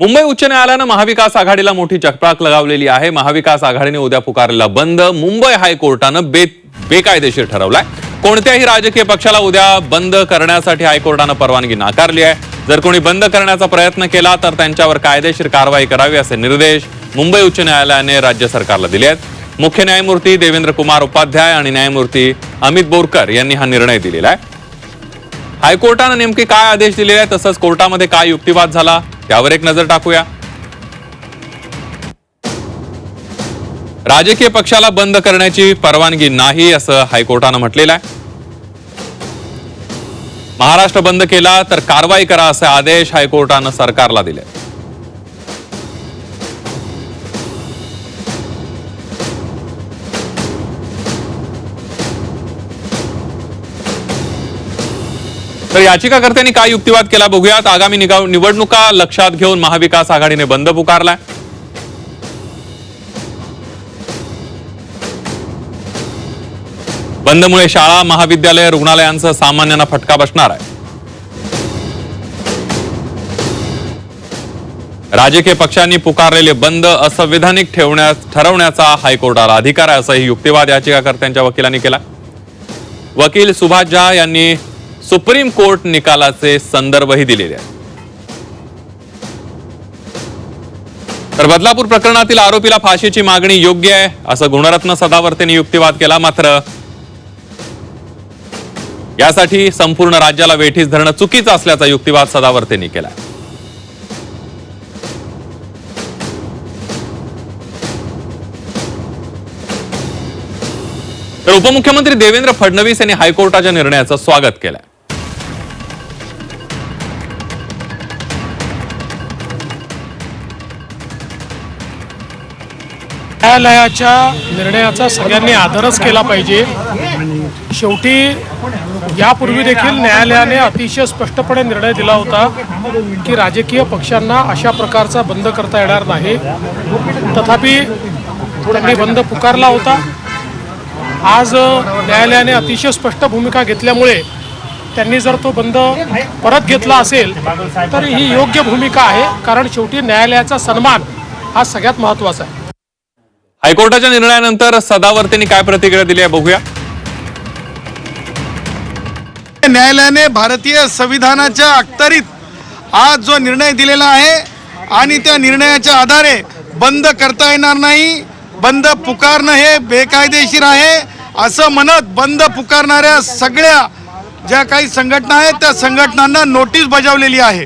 मुंबई उच्च न्यायालयानं महाविकास आघाडीला मोठी चकपाक लगावलेली आहे. महाविकास आघाडीने उद्या पुकारलेला बंद मुंबई हायकोर्टानं बे बेकायदेशीर ठरवलाय. कोणत्याही राजकीय पक्षाला उद्या बंद करण्यासाठी हायकोर्टानं परवानगी नाकारली आहे. जर कोणी बंद करण्याचा प्रयत्न केला तर त्यांच्यावर कायदेशीर कारवाई करावी असे निर्देश मुंबई उच्च न्यायालयाने राज्य सरकारला दिले आहेत. मुख्य न्यायमूर्ती देवेंद्र कुमार उपाध्याय आणि न्यायमूर्ती अमित बोरकर यांनी हा निर्णय दिलेला आहे. हायकोर्टानं नेमके काय आदेश दिलेले आहेत तसंच कोर्टामध्ये काय युक्तिवाद झाला? त्यावर एक नजर टाकूया. राजकीय पक्षाला बंद करण्याची परवानगी नाही असं हायकोर्टानं म्हटलेलं आहे. महाराष्ट्र बंद केला तर कारवाई करा असे आदेश हायकोर्टानं सरकारला दिले तर याचिकाकर्त्यांनी काय युक्तिवाद केला बघूयात. आगामी निगा- निवडणुका लक्षात घेऊन महाविकास आघाडीने बंद पुकारलाय. बंदमुळे शाळा महाविद्यालय रुग्णालयांचा सामान्यांना फटका बसणार आहे. राजकीय पक्षांनी पुकारलेले बंद असंविधानिक ठेवण्यास ठरवण्याचा हायकोर्टाला अधिकार आहे असंही युक्तिवाद याचिकाकर्त्यांच्या वकिलांनी केला वकील सुभाष झा यांनी सुप्रीम कोर्ट निकालाचे संदर्भही दिलेले आहेत. तर बदलापूर प्रकरणातील आरोपीला फाशीची मागणी योग्य आहे असं गुणरत्न सदावर्तेने युक्तिवाद केला मात्र यासाठी संपूर्ण राज्याला वेठीस धरणं चुकीचं असल्याचा युक्तिवाद सदावर्तेंनी केला. तर उपमुख्यमंत्री देवेंद्र फडणवीस यांनी हायकोर्टाच्या निर्णयाचं स्वागत केलं न्यायालयाच्या निर्णयाचा सगळ्यांनी आदरच केला पाहिजे. शेवटी यापूर्वी देखील न्यायालयाने अतिशय स्पष्टपणे निर्णय दिला होता की राजकीय पक्षांना अशा प्रकारचा बंद करता येणार नाही. तथापि त्यांनी बंद पुकारला होता. आज न्यायालयाने अतिशय स्पष्ट भूमिका घेतल्यामुळे त्यांनी जर तो बंद परत घेतला असेल तर ही योग्य भूमिका आहे कारण शेवटी न्यायालयाचा सन्मान हा सगळ्यात महत्त्वाचा आहे. हायकोर्टाच्या निर्णयानंतर सदावर्तेंनी काय प्रतिक्रिया दिली आहे बघूया. न्यायालयाने भारतीय संविधानाच्या अखत्यारीत आज जो निर्णय दिलेला आहे आणि त्या निर्णयाच्या आधारे बंद करता येणार नाही बंद पुकारणं हे बेकायदेशीर आहे. असं म्हणत बंद पुकारणाऱ्या सगळ्या ज्या काही संघटना आहेत त्या संघटनांना नोटीस बजावलेली आहे.